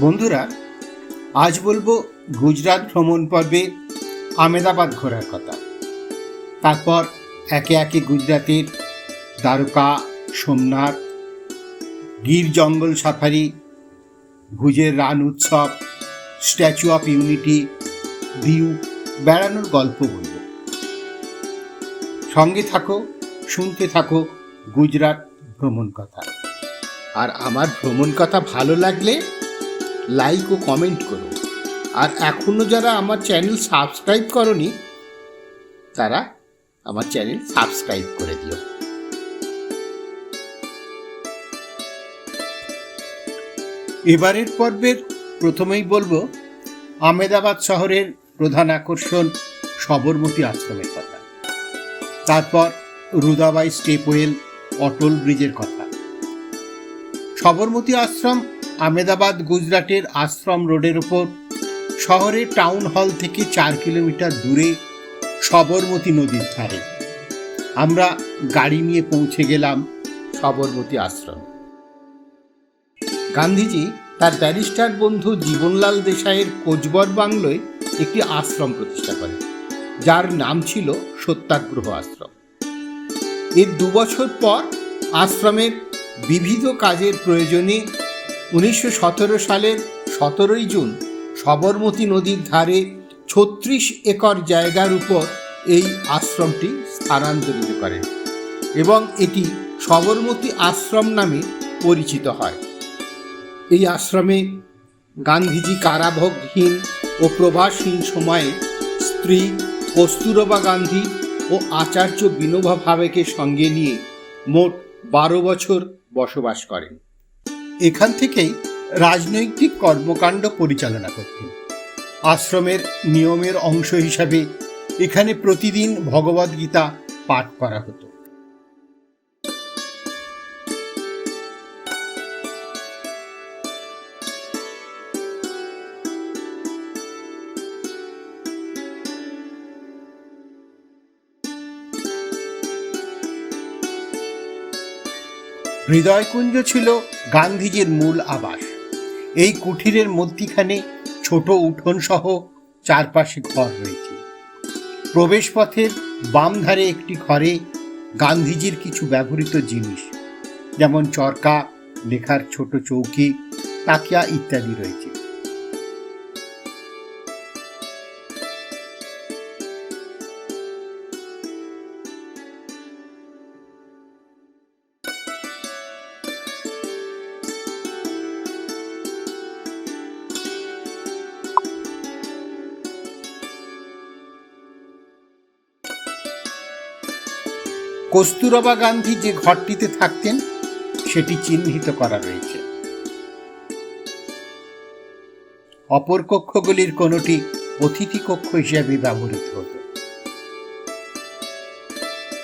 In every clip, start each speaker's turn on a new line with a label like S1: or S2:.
S1: বন্ধুরা, আজ বলব গুজরাট ভ্রমণ পর্বে আমেদাবাদ ঘোরার কথা। তারপর একে একে গুজরাটের দ্বারকা, সোমনাথ, গির জঙ্গল safari, ভুজের Rann Utsav, Statue of Unity Diu বেড়ানোর গল্প বলব। সঙ্গে থাকো, শুনতে থাকো গুজরাট ভ্রমণ কথা। আর আমার ভ্রমণ কথা ভালো লাগলে লাইক ও কমেন্ট করো। আর এখনও যারা আমার চ্যানেল সাবস্ক্রাইব করনি, তারা আমার চ্যানেল সাবস্ক্রাইব করে দিও। এবারের পর্বের প্রথমেই বলব আমেদাবাদ শহরের প্রধান আকর্ষণ সবরমতী আশ্রমের কথা। তারপর রুদাবাই স্টেপওয়েল অটল ব্রিজের কথা। সবরমতী আশ্রম আমেদাবাদ গুজরাটের আশ্রম রোডের ওপর শহরের টাউন হল থেকে চার কিলোমিটার দূরে সবরমতী নদীর ধারে। আমরা গাড়ি নিয়ে পৌঁছে গেলাম সবরমতী আশ্রম। গান্ধীজি তার ব্যারিস্টার বন্ধু জীবনলাল দেশাইয়ের কোচবর বাংলোয় একটি আশ্রম প্রতিষ্ঠা করেন, যার নাম ছিল সত্যাগ্রহ আশ্রম। এর দুবছর পর আশ্রমের বিবিধ কাজের প্রয়োজনে উনিশশো সতেরো সালের সতেরোই জুন সবরমতী নদীর ধারে ছত্রিশ একর জায়গার উপর এই আশ্রমটি স্থানান্তরিত করেন এবং এটি সবরমতী আশ্রম নামে পরিচিত হয়। এই আশ্রমে গান্ধীজি কারাভোগহীন ও প্রবাসহীন সময়ে স্ত্রী কস্তুরবা গান্ধী ও আচার্য বিনোবা ভাবেকে সঙ্গে নিয়ে মোট বারো বছর বসবাস করেন। এখান থেকেই রাজনৈতিক কর্মকাণ্ড পরিচালনা করতেন। আশ্রমের নিয়মের অংশ হিসাবে এখানে প্রতিদিন ভগবদ্গীতা পাঠ করা হতো। হৃদয়কুঞ্জ ছিল গান্ধীজির মূল আবাস। এই কুঠিরের মধ্যিখানে ছোট উঠোন সহ চারপাশে ঘর রয়েছে। প্রবেশপথের বাম ধারে একটি ঘরে গান্ধীজির কিছু ব্যবহৃত জিনিস, যেমন চরকা, লেখার ছোট চৌকি, তাকিয়া ইত্যাদি রয়েছে। কস্তুরবা গান্ধী যে ঘরটিতে থাকতেন, সেটি চিহ্নিত করা রয়েছে। অপর কক্ষগুলির কোনটি অতিথি কক্ষ হিসেবে ব্যবহৃত হতো।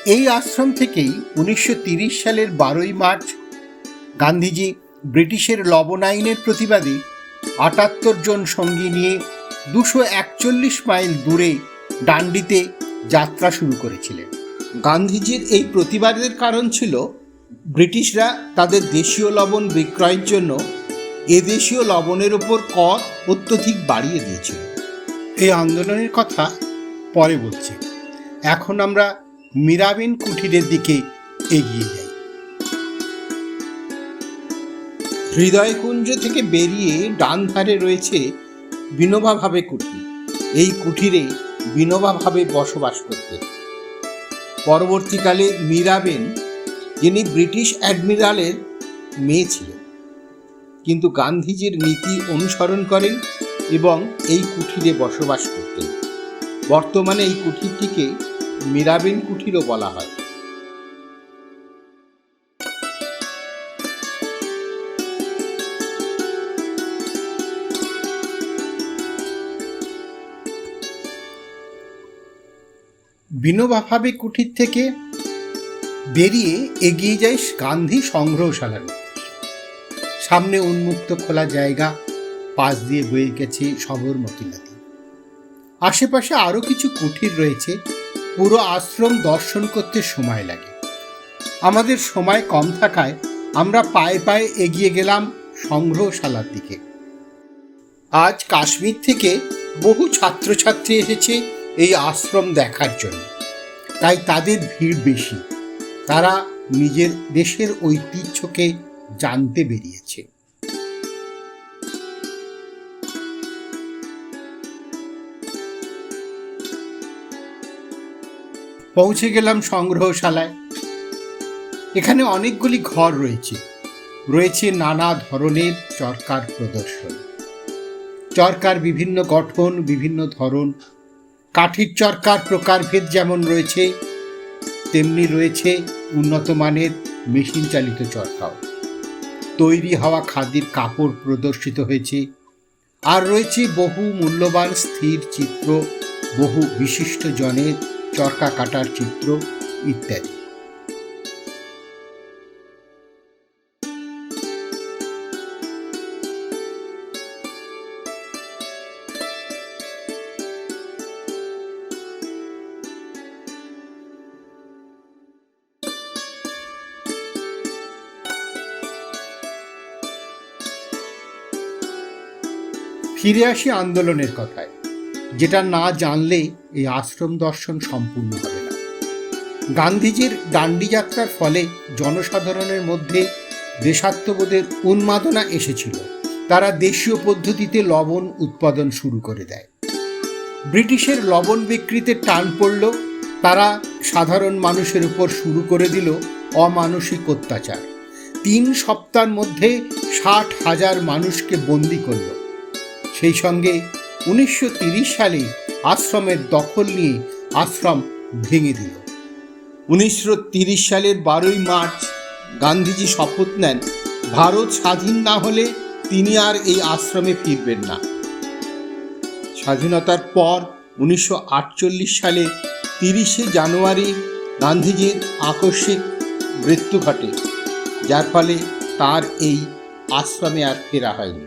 S1: এই আশ্রম থেকেই উনিশশো সালের বারোই মার্চ গান্ধীজি ব্রিটিশের লবণ আইনের প্রতিবাদে আটাত্তর জন সঙ্গী নিয়ে দুশো একচল্লিশ মাইল দূরে ডান্ডিতে যাত্রা শুরু করেছিলেন। গান্ধীজির এই প্রতিবাদের কারণ ছিল ব্রিটিশরা তাদের দেশীয় লবণ বিক্রয়ের জন্য এদেশীয় লবণের ওপর কর অত্যধিক বাড়িয়ে দিয়েছিল। এই আন্দোলনের কথা পরে বলছি। এখন আমরা মীরাবেন কুঠিরের দিকে এগিয়ে যাই। হৃদয়কুঞ্জ থেকে বেরিয়ে ডান ধারে রয়েছে বিনোবা ভাবে কুঠির এই কুঠিরে বিনোবা ভাবে বসবাস করতেন। পরবর্তীকালে মীরাবেন যিনি ব্রিটিশ অ্যাডমিরালের মেয়ে ছিলেন। কিন্তু গান্ধীজির নীতি অনুসরণ করেন এবং এই কুঠিরে বসবাস করতেন। বর্তমানে এই কুঠিরটিকে মীরাবেন কুঠিরও বলা হয়। বিনোবা ভাবে কুঠির থেকে বেরিয়ে এগিয়ে যায় গান্ধী সংগ্রহশালার সামনে উন্মুক্ত খোলা জায়গা, পাশ দিয়ে বয়ে গেছে সবরমতী নদী আশেপাশে আরও কিছু কুঠির রয়েছে, পুরো আশ্রম দর্শন করতে সময় লাগে। আমাদের সময় কম থাকায় আমরা পায়ে পায়ে এগিয়ে গেলাম সংগ্রহশালার দিকে। আজ কাশ্মীর থেকে বহু ছাত্রছাত্রী এসেছে এই আশ্রম দেখার জন্য। তাই তাদের ভিড় বেশি। তারা নিজের দেশের ঐতিহ্যকে জানতে বেরিয়েছে। পৌঁছে গেলাম সংগ্রহশালায়। এখানে অনেকগুলি ঘর রয়েছে। রয়েছে নানা ধরনের চরকার প্রদর্শন। চরকার বিভিন্ন গঠন, বিভিন্ন ধরন কাঠির চরকার প্রকারভেদ যেমন রয়েছে, তেমনি রয়েছে উন্নত মানের মেশিন চালিত চরকাও। তৈরি হওয়া খাদির কাপড় প্রদর্শিত হয়েছে, আর রয়েছে বহু মূল্যবান স্থির চিত্র, বহু বিশিষ্ট জনের চরকা কাটার চিত্র, ইত্যাদি। ফিরে আসি আন্দোলনের কথায়, যেটা না জানলে এই আশ্রম দর্শন সম্পূর্ণ হবে না। গান্ধীজির দাণ্ডি যাত্রার ফলে জনসাধারণের মধ্যে দেশাত্মবোধের উন্মাদনা এসেছিল। তারা দেশীয় পদ্ধতিতে লবণ উৎপাদন শুরু করে দেয়। ব্রিটিশের লবণ বিক্রিতে টান পড়ল, তারা সাধারণ মানুষের উপর শুরু করে দিল অমানসিক অত্যাচার। তিন সপ্তাহের মধ্যে ষাট হাজার মানুষকে বন্দি করল। সেই সঙ্গে উনিশশো সালে আশ্রমের দখল নিয়ে আশ্রম ভেঙে দিল। উনিশশো সালের বারোই মার্চ গান্ধীজি শপথ নেন, ভারত স্বাধীন না হলে তিনি আর এই আশ্রমে ফিরবেন না। স্বাধীনতার পর উনিশশো আটচল্লিশ সালে তিরিশে জানুয়ারি গান্ধীজির আকস্মিক মৃত্যু ঘটে, যার ফলে তার এই আশ্রমে আর ফেরা হয়নি।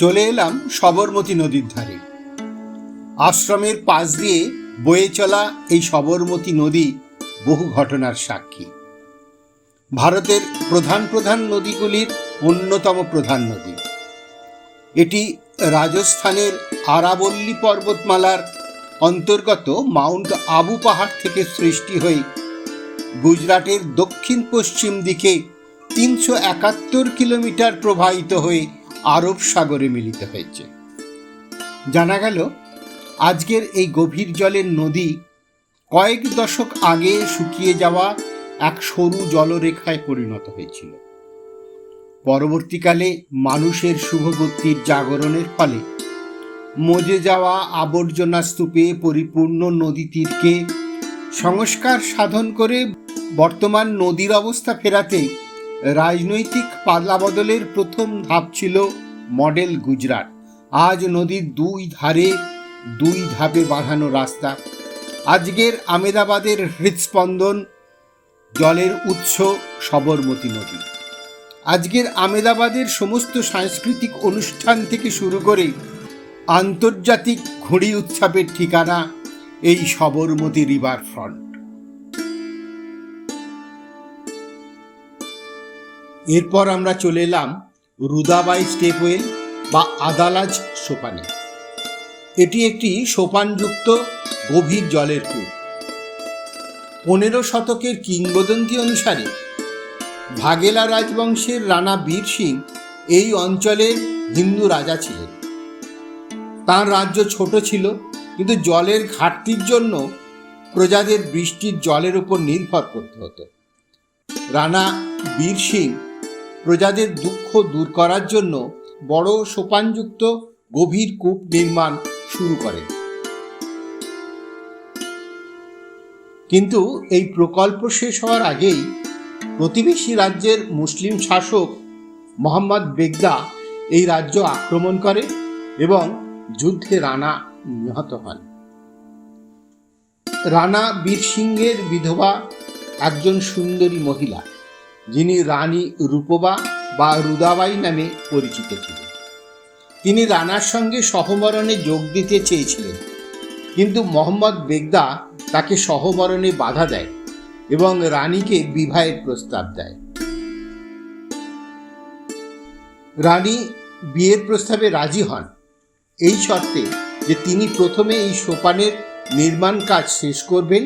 S1: চলে এলাম সবরমতী নদীর ধারে। আশ্রমের পাশ দিয়ে বয়ে চলা এই সবরমতী নদী বহু ঘটনার সাক্ষী। ভারতের প্রধান প্রধান নদীগুলির অন্যতম প্রধান নদী। এটি রাজস্থানের আরাবল্লী পর্বতমালার অন্তর্গত মাউন্ট আবু পাহাড় থেকে সৃষ্টি হয়ে গুজরাটের দক্ষিণ পশ্চিম দিকে তিনশো একাত্তর কিলোমিটার প্রবাহিত হয়ে আরব সাগরে মিলিত হয়েছে। জানা গেল, আজকের এই গভীর জলের নদী কয়েক দশক আগে শুকিয়ে যাওয়া এক সরু জলরেখায় পরিণত হয়েছিল। পরবর্তীকালে মানুষের শুভবুদ্ধির জাগরণের ফলে মজে যাওয়া আবর্জনা স্তূপে পরিপূর্ণ নদী তীরকে সংস্কার সাধন করে বর্তমান নদীর অবস্থা ফেরাতে রাজনৈতিক পাল্লাবদলের প্রথম ধাপ ছিল মডেল গুজরাট। আজ নদীর দুই ধারে দুই ধাপে বাঁধানো রাস্তা। আজকের আমেদাবাদের হৃদস্পন্দন, জলের উৎস সবরমতী নদী। আজকের আমেদাবাদের সমস্ত সাংস্কৃতিক অনুষ্ঠান থেকে শুরু করে আন্তর্জাতিক ঘুড়ি উৎসবের ঠিকানা এই সবরমতী রিভার ফ্রন্ট এরপর আমরা চলে এলাম রুদাবাই স্টেপওয়েল বা আদালাজ সোপানে। এটি একটি সোপানযুক্ত গভীর জলের কূপ। পনেরো শতকের কিংবদন্তি অনুসারে ভাগেলা রাজবংশের রানা বীর সিং এই অঞ্চলের হিন্দু রাজা ছিলেন। তার রাজ্য ছোট ছিল, কিন্তু জলের ঘাটতির জন্য প্রজাদের বৃষ্টির জলের উপর নির্ভর করতে হতো। রানা বীর সিং প্রজাদের দুঃখ দূর করার জন্য বড় সোপানযুক্ত গভীর কূপ নির্মাণ শুরু করে। কিন্তু এই প্রকল্প শেষ হওয়ার আগেই প্রতিবেশী রাজ্যের মুসলিম শাসক মোহাম্মদ বেগদা এই রাজ্য আক্রমণ করে এবং যুদ্ধে রানা নিহত হন। রানা বীর সিংহের বিধবা একজন সুন্দরী মহিলা যিনি রানী রূপবা বা রুদাবাই নামে পরিচিত ছিলেন। তিনি রানার সঙ্গে সহমরণে যোগ দিতে চেয়েছিলেন, কিন্তু মোহাম্মদ বেগদা তাকে সহমরণে বাধা দেয় এবং রানীকে বিবাহের প্রস্তাব দেয়। রানী বিয়ের প্রস্তাবে রাজি হন, এই শর্তে যে তিনি প্রথমে এই সোপানের নির্মাণ কাজ শেষ করবেন,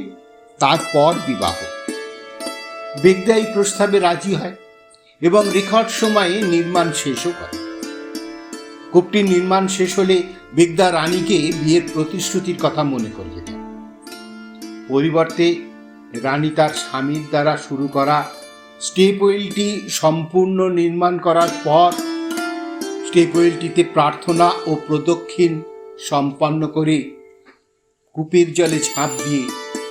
S1: তারপর বিবাহ। বেগদা এই প্রস্তাবে রাজি হয় এবং রেকর্ড সময়ে নির্মাণ শেষও করে কূপটির নির্মাণ শেষ হলে বেগদা রানীকে বিয়ের প্রতিশ্রুতির কথা মনে করিয়ে দেন। পরিবর্তে রানী তার স্বামীর দ্বারা শুরু করা স্টেপ ওয়েলটি সম্পূর্ণ নির্মাণ করার পর স্টেপ ওয়েলটিতে প্রার্থনা ও প্রদক্ষিণ সম্পন্ন করে কূপের জলে ঝাঁপ দিয়ে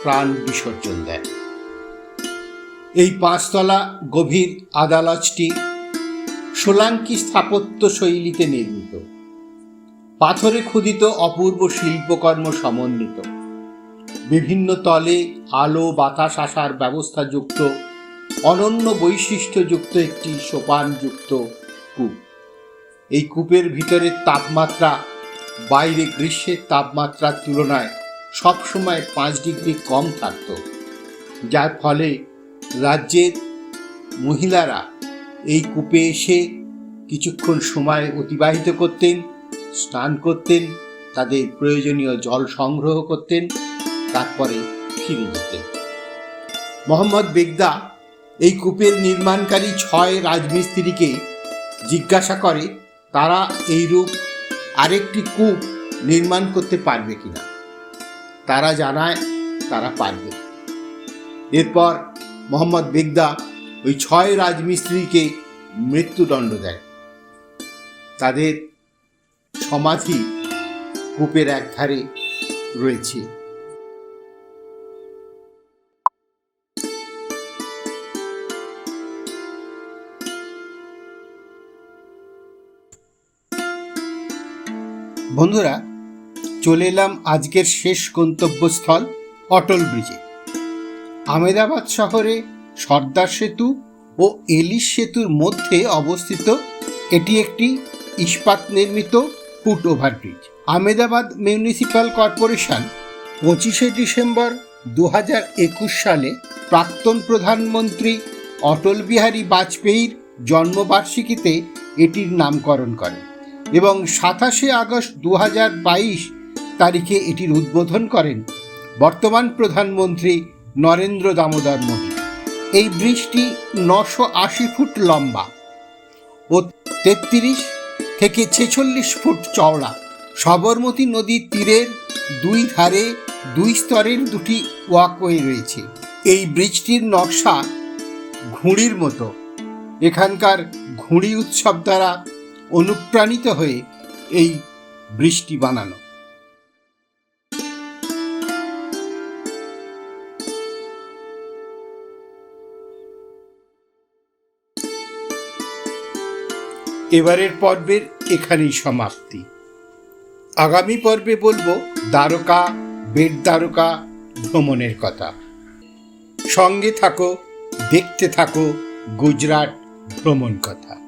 S1: প্রাণ বিসর্জন দেয় এই পাঁচতলা গভীর আদালতটি সোলাঙ্কি স্থাপত্য শৈলীতে নির্মিত। পাথরে খোদিত অপূর্ব শিল্পকর্ম সমন্বিত। বিভিন্ন তলে আলো, বাতাস আসার ব্যবস্থাযুক্ত, অনন্য বৈশিষ্ট্যযুক্ত একটি সোপানযুক্ত কূপ। এই কূপের ভিতরের তাপমাত্রা, বাইরে গ্রীষ্মের তাপমাত্রার তুলনায় সবসময় পাঁচ ডিগ্রি কম থাকত, যার ফলে রাজ্যের মহিলারা এই কূপে এসে কিছুক্ষণ সময় অতিবাহিত করতেন, স্নান করতেন, তাদের প্রয়োজনীয় জল সংগ্রহ করতেন, তারপরে ফিরে যেতেন। মোহাম্মদ বেগদা এই কূপের নির্মাণকারী ছয় রাজমিস্ত্রিকে জিজ্ঞাসা করে, তারা এইরূপ আরেকটি কূপ নির্মাণ করতে পারবে কিনা? তারা জানায়, তারা পারবে। এরপর মোহাম্মদ বেগদা ওই ছয় রাজমিস্ত্রিকে মৃত্যুদণ্ড দেয়। তাদের সমাধি কূপের একধারে রয়েছে। বন্ধুরা, চলে এলাম আজকের শেষ গন্তব্যস্থল অটল ব্রিজে। আমেদাবাদ শহরে সর্দার সেতু ও এলিশ সেতুর মধ্যে অবস্থিত এটি একটি ইস্পাত নির্মিত foot overbridge. Ahmedabad municipal corporation পঁচিশে ডিসেম্বর দু একুশ সালে প্রাক্তন প্রধানমন্ত্রী অটল বিহারী বাজপেয়ীর জন্মবার্ষিকীতে এটির নামকরণ করে এবং সাতাশে আগস্ট দু বাইশ তারিখে এটির উদ্বোধন করেন বর্তমান প্রধানমন্ত্রী নরেন্দ্র দামোদর নদী। এই ব্রিজটি নশো আশি ফুট লম্বা ও তেত্রিশ থেকে ছেচল্লিশ ফুট চওড়া। সবরমতী নদীর তীরের দুই ধারে দুই স্তরের দুটি ওয়াকওয়ে রয়েছে। এই ব্রিজটির নকশা ঘুড়ির মতো। এখানকার ঘুড়ি উৎসব দ্বারা অনুপ্রাণিত হয়ে এই বৃষ্টি বানানো। এবারের পর্বের এখানেই সমাপ্তি। আগামী পর্বে বলব দ্বারকা, বেদ দ্বারকা, ভ্রমণের কথা। সঙ্গে থাকো, দেখতে থাকো, গুজরাট ভ্রমণ কথা।